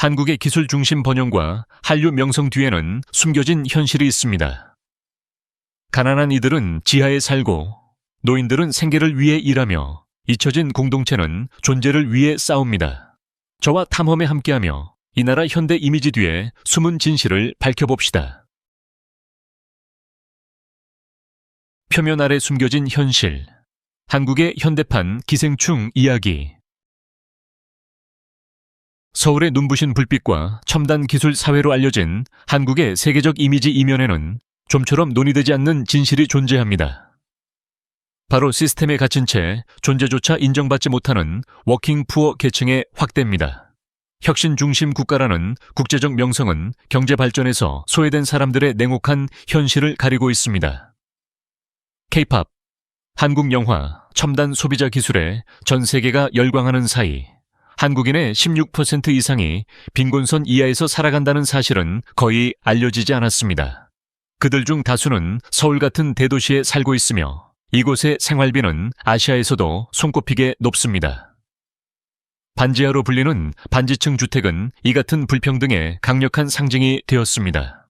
한국의 기술 중심 번영과 한류 명성 뒤에는 숨겨진 현실이 있습니다. 가난한 이들은 지하에 살고 노인들은 생계를 위해 일하며 잊혀진 공동체는 존재를 위해 싸웁니다. 저와 탐험에 함께하며 이 나라 현대 이미지 뒤에 숨은 진실을 밝혀봅시다. 표면 아래 숨겨진 현실. 한국의 현대판 기생충 이야기. 서울의 눈부신 불빛과 첨단 기술 사회로 알려진 한국의 세계적 이미지 이면에는 좀처럼 논의되지 않는 진실이 존재합니다. 바로 시스템에 갇힌 채 존재조차 인정받지 못하는 워킹 푸어 계층의 확대입니다. 혁신 중심 국가라는 국제적 명성은 경제 발전에서 소외된 사람들의 냉혹한 현실을 가리고 있습니다. K-팝, 한국 영화, 첨단 소비자 기술에 전 세계가 열광하는 사이 한국인의 16% 이상이 빈곤선 이하에서 살아간다는 사실은 거의 알려지지 않았습니다. 그들 중 다수는 서울 같은 대도시에 살고 있으며 이곳의 생활비는 아시아에서도 손꼽히게 높습니다. 반지하로 불리는 반지층 주택은 이 같은 불평등의 강력한 상징이 되었습니다.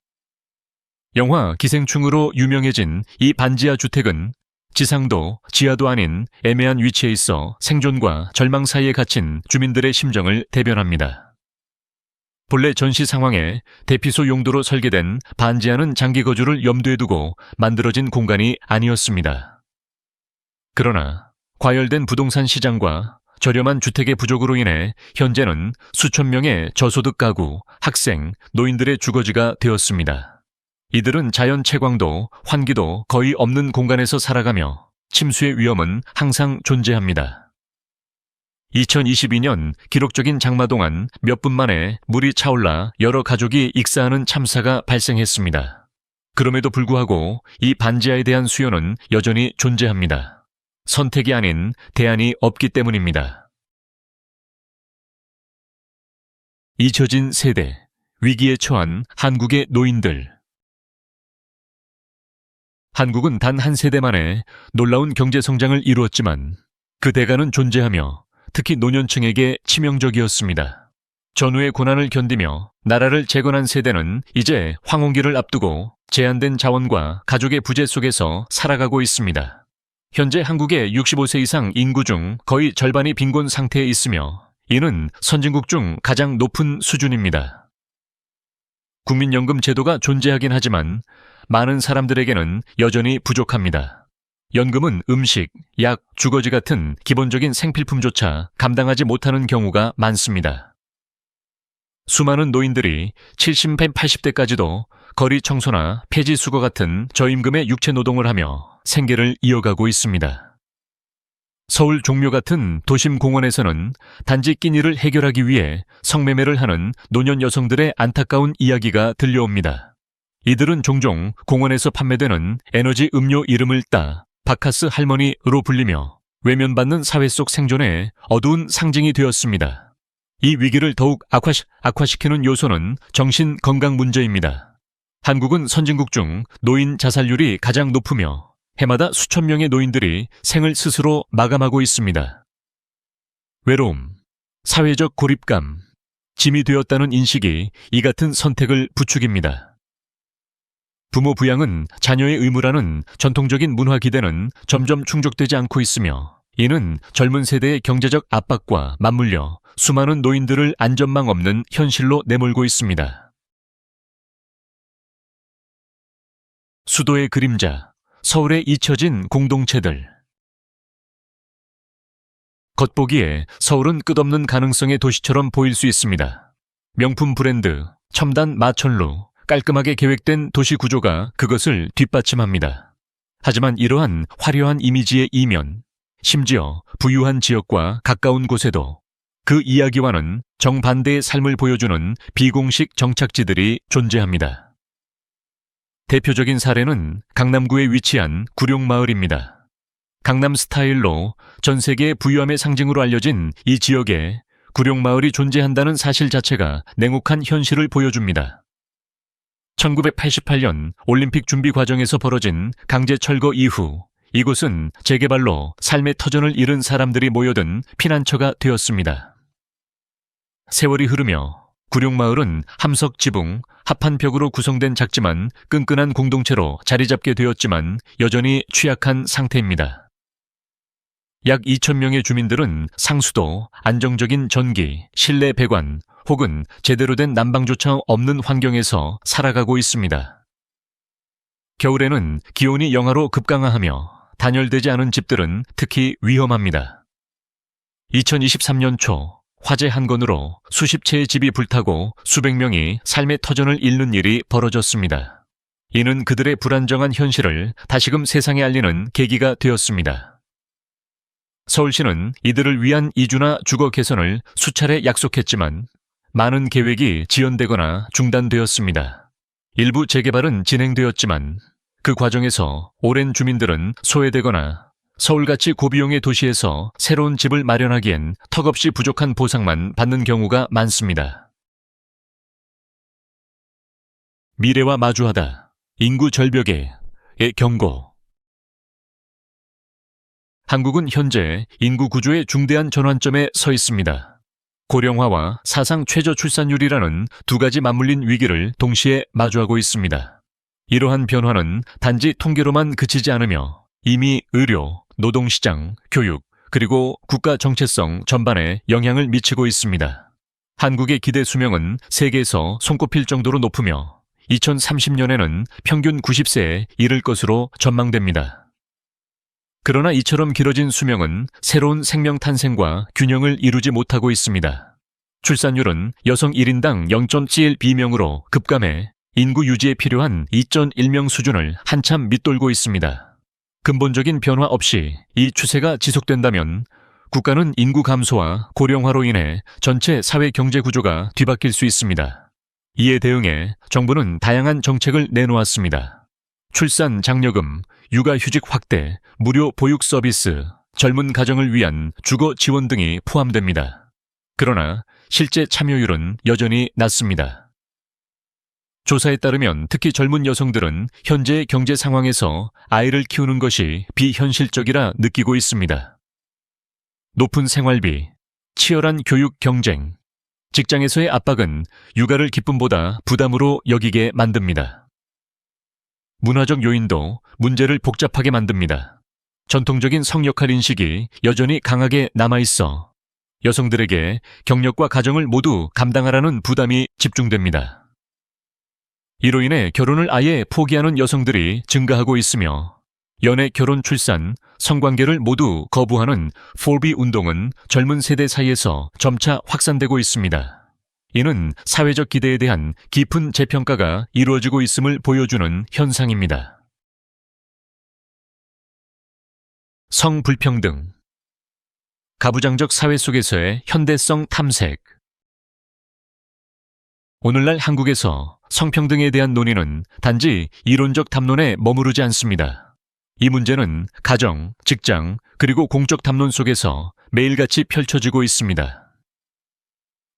영화 기생충으로 유명해진 이 반지하 주택은 지상도 지하도 아닌 애매한 위치에 있어 생존과 절망 사이에 갇힌 주민들의 심정을 대변합니다. 본래 전시 상황에 대피소 용도로 설계된 반지하는 장기 거주를 염두에 두고 만들어진 공간이 아니었습니다. 그러나 과열된 부동산 시장과 저렴한 주택의 부족으로 인해 현재는 수천 명의 저소득 가구, 학생, 노인들의 주거지가 되었습니다. 이들은 자연 채광도 환기도 거의 없는 공간에서 살아가며 침수의 위험은 항상 존재합니다. 2022년 기록적인 장마 동안 몇 분 만에 물이 차올라 여러 가족이 익사하는 참사가 발생했습니다. 그럼에도 불구하고 이 반지하에 대한 수요는 여전히 존재합니다. 선택이 아닌 대안이 없기 때문입니다. 잊혀진 세대, 위기에 처한 한국의 노인들. 한국은 단 한 세대 만에 놀라운 경제 성장을 이루었지만 그 대가는 존재하며 특히 노년층에게 치명적이었습니다. 전후의 고난을 견디며 나라를 재건한 세대는 이제 황혼기를 앞두고 제한된 자원과 가족의 부재 속에서 살아가고 있습니다. 현재 한국의 65세 이상 인구 중 거의 절반이 빈곤 상태에 있으며 이는 선진국 중 가장 높은 수준입니다. 국민연금 제도가 존재하긴 하지만 많은 사람들에게는 여전히 부족합니다. 연금은 음식, 약, 주거지 같은 기본적인 생필품조차 감당하지 못하는 경우가 많습니다. 수많은 노인들이 70, 80대까지도 거리 청소나 폐지 수거 같은 저임금의 육체 노동을 하며 생계를 이어가고 있습니다. 서울 종묘 같은 도심 공원에서는 단지 끼니를 해결하기 위해 성매매를 하는 노년 여성들의 안타까운 이야기가 들려옵니다. 이들은 종종 공원에서 판매되는 에너지 음료 이름을 따 바카스 할머니로 불리며 외면받는 사회 속 생존의 어두운 상징이 되었습니다. 이 위기를 더욱 악화시, 악화시키는 요소는 정신 건강 문제입니다. 한국은 선진국 중 노인 자살률이 가장 높으며 해마다 수천 명의 노인들이 생을 스스로 마감하고 있습니다. 외로움, 사회적 고립감, 짐이 되었다는 인식이 이 같은 선택을 부추깁니다. 부모 부양은 자녀의 의무라는 전통적인 문화 기대는 점점 충족되지 않고 있으며 이는 젊은 세대의 경제적 압박과 맞물려 수많은 노인들을 안전망 없는 현실로 내몰고 있습니다. 수도의 그림자, 서울에 잊혀진 공동체들. 겉보기에 서울은 끝없는 가능성의 도시처럼 보일 수 있습니다. 명품 브랜드, 첨단 마천루, 깔끔하게 계획된 도시 구조가 그것을 뒷받침합니다. 하지만 이러한 화려한 이미지의 이면, 심지어 부유한 지역과 가까운 곳에도 그 이야기와는 정반대의 삶을 보여주는 비공식 정착지들이 존재합니다. 대표적인 사례는 강남구에 위치한 구룡마을입니다. 강남 스타일로 전 세계 부유함의 상징으로 알려진 이 지역에 구룡마을이 존재한다는 사실 자체가 냉혹한 현실을 보여줍니다. 1988년 올림픽 준비 과정에서 벌어진 강제 철거 이후 이곳은 재개발로 삶의 터전을 잃은 사람들이 모여든 피난처가 되었습니다. 세월이 흐르며 구룡마을은 함석 지붕, 합한 벽으로 구성된 작지만 끈끈한 공동체로 자리 잡게 되었지만 여전히 취약한 상태입니다. 약 2천 명의 주민들은 상수도, 안정적인 전기, 실내 배관 혹은 제대로 된 난방조차 없는 환경에서 살아가고 있습니다. 겨울에는 기온이 영하로 급강하하며 단열되지 않은 집들은 특히 위험합니다. 2023년 초 화재 한 건으로 수십 채의 집이 불타고 수백 명이 삶의 터전을 잃는 일이 벌어졌습니다. 이는 그들의 불안정한 현실을 다시금 세상에 알리는 계기가 되었습니다. 서울시는 이들을 위한 이주나 주거 개선을 수차례 약속했지만 많은 계획이 지연되거나 중단되었습니다. 일부 재개발은 진행되었지만 그 과정에서 오랜 주민들은 소외되거나 서울같이 고비용의 도시에서 새로운 집을 마련하기엔 턱없이 부족한 보상만 받는 경우가 많습니다. 미래와 마주하다. 인구 절벽의 경고. 한국은 현재 인구 구조의 중대한 전환점에 서 있습니다. 고령화와 사상 최저 출산율이라는 두 가지 맞물린 위기를 동시에 마주하고 있습니다. 이러한 변화는 단지 통계로만 그치지 않으며 이미 의료, 노동시장, 교육, 그리고 국가 정체성 전반에 영향을 미치고 있습니다. 한국의 기대 수명은 세계에서 손꼽힐 정도로 높으며 2030년에는 평균 90세에 이를 것으로 전망됩니다. 그러나 이처럼 길어진 수명은 새로운 생명 탄생과 균형을 이루지 못하고 있습니다. 출산율은 여성 1인당 0.71비명으로 급감해 인구 유지에 필요한 2.1명 수준을 한참 밑돌고 있습니다. 근본적인 변화 없이 이 추세가 지속된다면 국가는 인구 감소와 고령화로 인해 전체 사회 경제 구조가 뒤바뀔 수 있습니다. 이에 대응해 정부는 다양한 정책을 내놓았습니다. 출산 장려금, 육아휴직 확대, 무료 보육 서비스, 젊은 가정을 위한 주거 지원 등이 포함됩니다. 그러나 실제 참여율은 여전히 낮습니다. 조사에 따르면 특히 젊은 여성들은 현재의 경제 상황에서 아이를 키우는 것이 비현실적이라 느끼고 있습니다. 높은 생활비, 치열한 교육 경쟁, 직장에서의 압박은 육아를 기쁨보다 부담으로 여기게 만듭니다. 문화적 요인도 문제를 복잡하게 만듭니다. 전통적인 성역할 인식이 여전히 강하게 남아있어 여성들에게 경력과 가정을 모두 감당하라는 부담이 집중됩니다. 이로 인해 결혼을 아예 포기하는 여성들이 증가하고 있으며 연애, 결혼, 출산, 성관계를 모두 거부하는 4B 운동은 젊은 세대 사이에서 점차 확산되고 있습니다. 이는 사회적 기대에 대한 깊은 재평가가 이루어지고 있음을 보여주는 현상입니다. 성불평등 가부장적 사회 속에서의 현대성 탐색 오늘날 한국에서 성평등에 대한 논의는 단지 이론적 담론에 머무르지 않습니다. 이 문제는 가정, 직장, 그리고 공적 담론 속에서 매일같이 펼쳐지고 있습니다.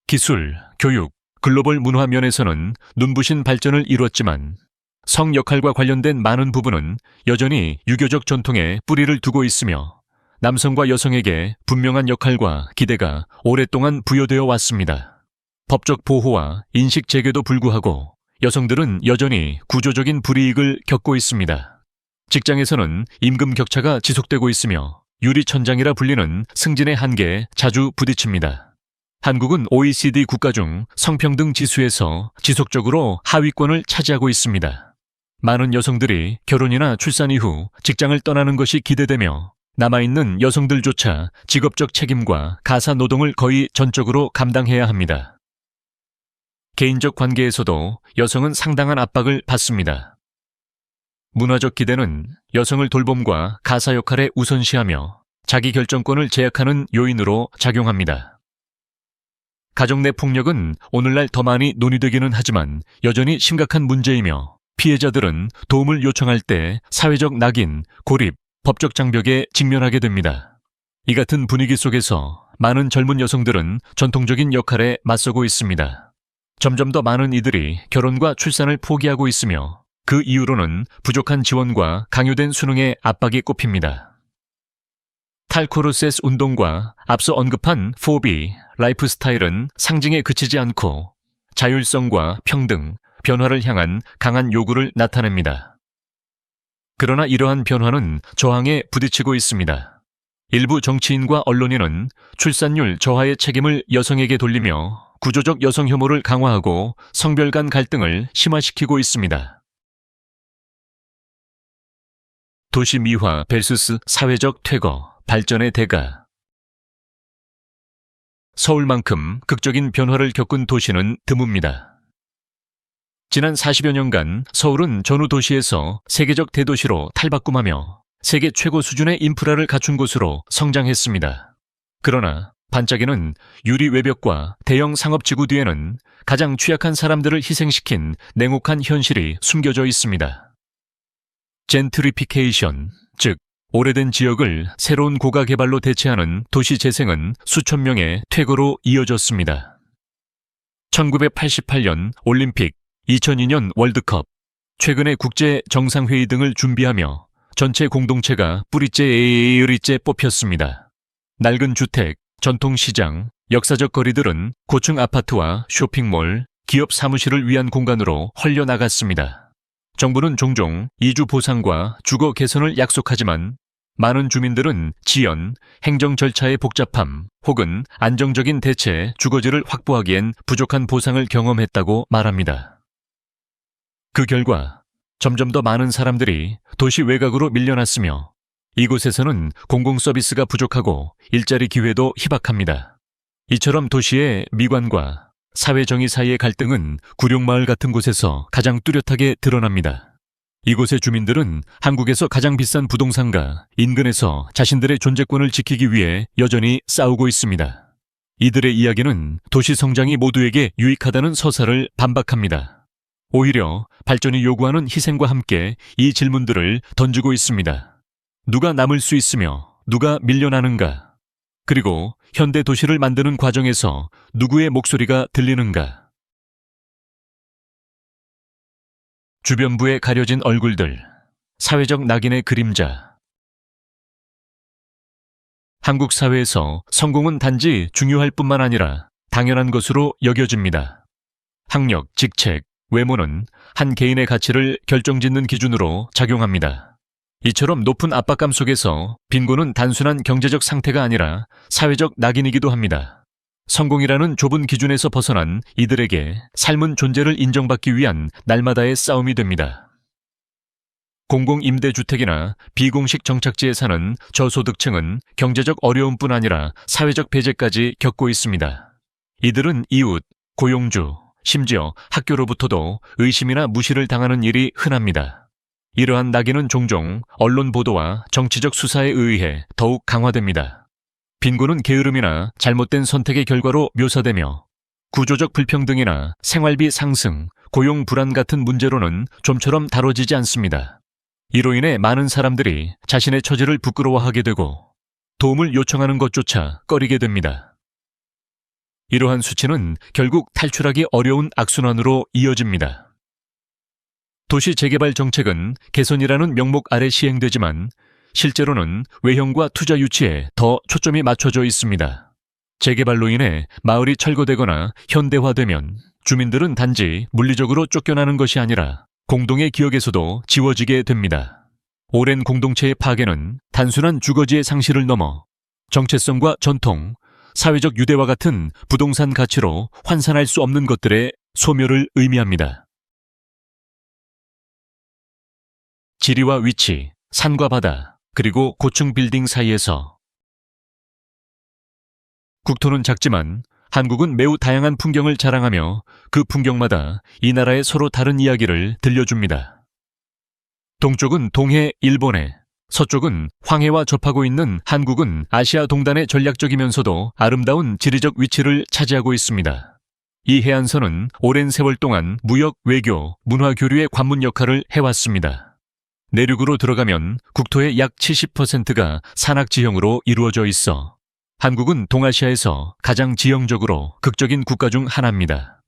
기술, 교육, 글로벌 문화 면에서는 눈부신 발전을 이루었지만 성 역할과 관련된 많은 부분은 여전히 유교적 전통에 뿌리를 두고 있으며 남성과 여성에게 분명한 역할과 기대가 오랫동안 부여되어 왔습니다. 법적 보호와 인식 재개도 불구하고 여성들은 여전히 구조적인 불이익을 겪고 있습니다. 직장에서는 임금 격차가 지속되고 있으며 유리천장이라 불리는 승진의 한계에 자주 부딪힙니다. 한국은 OECD 국가 중 성평등 지수에서 지속적으로 하위권을 차지하고 있습니다. 많은 여성들이 결혼이나 출산 이후 직장을 떠나는 것이 기대되며 남아있는 여성들조차 직업적 책임과 가사 노동을 거의 전적으로 감당해야 합니다. 개인적 관계에서도 여성은 상당한 압박을 받습니다. 문화적 기대는 여성을 돌봄과 가사 역할에 우선시하며 자기 결정권을 제약하는 요인으로 작용합니다. 가정 내 폭력은 오늘날 더 많이 논의되기는 하지만 여전히 심각한 문제이며 피해자들은 도움을 요청할 때 사회적 낙인, 고립, 법적 장벽에 직면하게 됩니다. 이 같은 분위기 속에서 많은 젊은 여성들은 전통적인 역할에 맞서고 있습니다. 점점 더 많은 이들이 결혼과 출산을 포기하고 있으며 그 이유로는 부족한 지원과 강요된 수능의 압박이 꼽힙니다. 탈코르세스 운동과 앞서 언급한 4B, 라이프 스타일은 상징에 그치지 않고 자율성과 평등, 변화를 향한 강한 요구를 나타냅니다. 그러나 이러한 변화는 저항에 부딪히고 있습니다. 일부 정치인과 언론인은 출산율 저하의 책임을 여성에게 돌리며 구조적 여성 혐오를 강화하고 성별 간 갈등을 심화시키고 있습니다. 도시 미화 vs 사회적 퇴거, 발전의 대가. 서울만큼 극적인 변화를 겪은 도시는 드뭅니다. 지난 40여 년간 서울은 전후 도시에서 세계적 대도시로 탈바꿈하며 세계 최고 수준의 인프라를 갖춘 곳으로 성장했습니다. 그러나 반짝이는 유리 외벽과 대형 상업지구 뒤에는 가장 취약한 사람들을 희생시킨 냉혹한 현실이 숨겨져 있습니다. 젠트리피케이션, 즉 오래된 지역을 새로운 고가 개발로 대체하는 도시 재생은 수천 명의 퇴거로 이어졌습니다. 1988년 올림픽, 2002년 월드컵, 최근의 국제 정상회의 등을 준비하며 전체 공동체가 뿌리째 에이리째 뽑혔습니다. 낡은 주택, 전통시장, 역사적 거리들은 고층 아파트와 쇼핑몰, 기업 사무실을 위한 공간으로 헐려나갔습니다. 정부는 종종 이주 보상과 주거 개선을 약속하지만 많은 주민들은 지연, 행정 절차의 복잡함 혹은 안정적인 대체 주거지를 확보하기엔 부족한 보상을 경험했다고 말합니다. 그 결과 점점 더 많은 사람들이 도시 외곽으로 밀려났으며 이곳에서는 공공 서비스가 부족하고 일자리 기회도 희박합니다. 이처럼 도시의 미관과 사회 정의 사이의 갈등은 구룡마을 같은 곳에서 가장 뚜렷하게 드러납니다. 이곳의 주민들은 한국에서 가장 비싼 부동산과 인근에서 자신들의 존재권을 지키기 위해 여전히 싸우고 있습니다. 이들의 이야기는 도시 성장이 모두에게 유익하다는 서사를 반박합니다. 오히려 발전이 요구하는 희생과 함께 이 질문들을 던지고 있습니다. 누가 남을 수 있으며 누가 밀려나는가? 그리고 현대 도시를 만드는 과정에서 누구의 목소리가 들리는가? 주변부에 가려진 얼굴들, 사회적 낙인의 그림자. 한국 사회에서 성공은 단지 중요할 뿐만 아니라 당연한 것으로 여겨집니다. 학력, 직책, 외모는 한 개인의 가치를 결정짓는 기준으로 작용합니다. 이처럼 높은 압박감 속에서 빈곤은 단순한 경제적 상태가 아니라 사회적 낙인이기도 합니다. 성공이라는 좁은 기준에서 벗어난 이들에게 삶은 존재를 인정받기 위한 날마다의 싸움이 됩니다. 공공임대주택이나 비공식 정착지에 사는 저소득층은 경제적 어려움뿐 아니라 사회적 배제까지 겪고 있습니다. 이들은 이웃, 고용주, 심지어 학교로부터도 의심이나 무시를 당하는 일이 흔합니다. 이러한 낙인은 종종 언론 보도와 정치적 수사에 의해 더욱 강화됩니다. 빈곤은 게으름이나 잘못된 선택의 결과로 묘사되며 구조적 불평등이나 생활비 상승, 고용 불안 같은 문제로는 좀처럼 다뤄지지 않습니다. 이로 인해 많은 사람들이 자신의 처지를 부끄러워하게 되고 도움을 요청하는 것조차 꺼리게 됩니다. 이러한 수치는 결국 탈출하기 어려운 악순환으로 이어집니다. 도시 재개발 정책은 개선이라는 명목 아래 시행되지만 실제로는 외형과 투자 유치에 더 초점이 맞춰져 있습니다. 재개발로 인해 마을이 철거되거나 현대화되면 주민들은 단지 물리적으로 쫓겨나는 것이 아니라 공동의 기억에서도 지워지게 됩니다. 오랜 공동체의 파괴는 단순한 주거지의 상실을 넘어 정체성과 전통, 사회적 유대와 같은 부동산 가치로 환산할 수 없는 것들의 소멸을 의미합니다. 지리와 위치, 산과 바다, 그리고 고층 빌딩 사이에서 국토는 작지만 한국은 매우 다양한 풍경을 자랑하며 그 풍경마다 이 나라의 서로 다른 이야기를 들려줍니다. 동쪽은 동해 일본해, 서쪽은 황해와 접하고 있는 한국은 아시아 동단의 전략적이면서도 아름다운 지리적 위치를 차지하고 있습니다. 이 해안선은 오랜 세월 동안 무역, 외교, 문화 교류의 관문 역할을 해왔습니다. 내륙으로 들어가면 국토의 약 70%가 산악 지형으로 이루어져 있어 한국은 동아시아에서 가장 지형적으로 극적인 국가 중 하나입니다.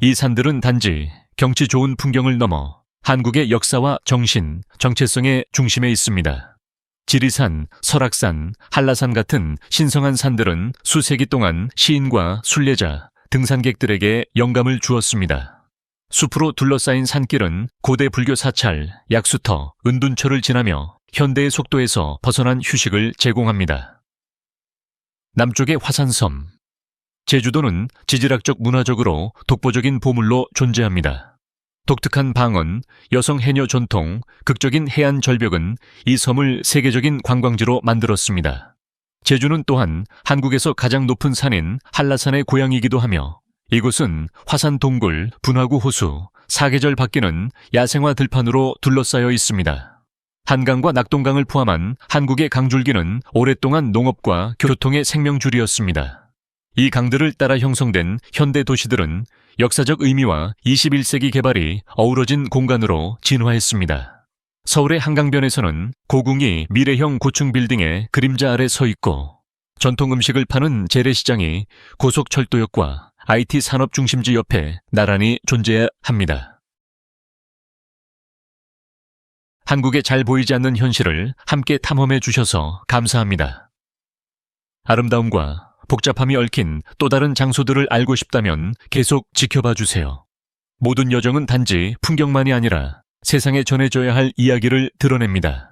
이 산들은 단지 경치 좋은 풍경을 넘어 한국의 역사와 정신, 정체성의 중심에 있습니다. 지리산, 설악산, 한라산 같은 신성한 산들은 수세기 동안 시인과 순례자, 등산객들에게 영감을 주었습니다. 숲으로 둘러싸인 산길은 고대 불교 사찰, 약수터, 은둔처를 지나며 현대의 속도에서 벗어난 휴식을 제공합니다. 남쪽의 화산섬. 제주도는 지질학적 문화적으로 독보적인 보물로 존재합니다. 독특한 방언, 여성 해녀 전통, 극적인 해안 절벽은 이 섬을 세계적인 관광지로 만들었습니다. 제주는 또한 한국에서 가장 높은 산인 한라산의 고향이기도 하며 이곳은 화산 동굴, 분화구 호수, 사계절 바뀌는 야생화 들판으로 둘러싸여 있습니다. 한강과 낙동강을 포함한 한국의 강줄기는 오랫동안 농업과 교통의 생명줄이었습니다. 이 강들을 따라 형성된 현대 도시들은 역사적 의미와 21세기 개발이 어우러진 공간으로 진화했습니다. 서울의 한강변에서는 고궁이 미래형 고층 빌딩의 그림자 아래 서 있고 전통 음식을 파는 재래시장이 고속철도역과 IT 산업 중심지 옆에 나란히 존재해야 합니다. 한국에 잘 보이지 않는 현실을 함께 탐험해 주셔서 감사합니다. 아름다움과 복잡함이 얽힌 또 다른 장소들을 알고 싶다면 계속 지켜봐 주세요. 모든 여정은 단지 풍경만이 아니라 세상에 전해져야 할 이야기를 드러냅니다.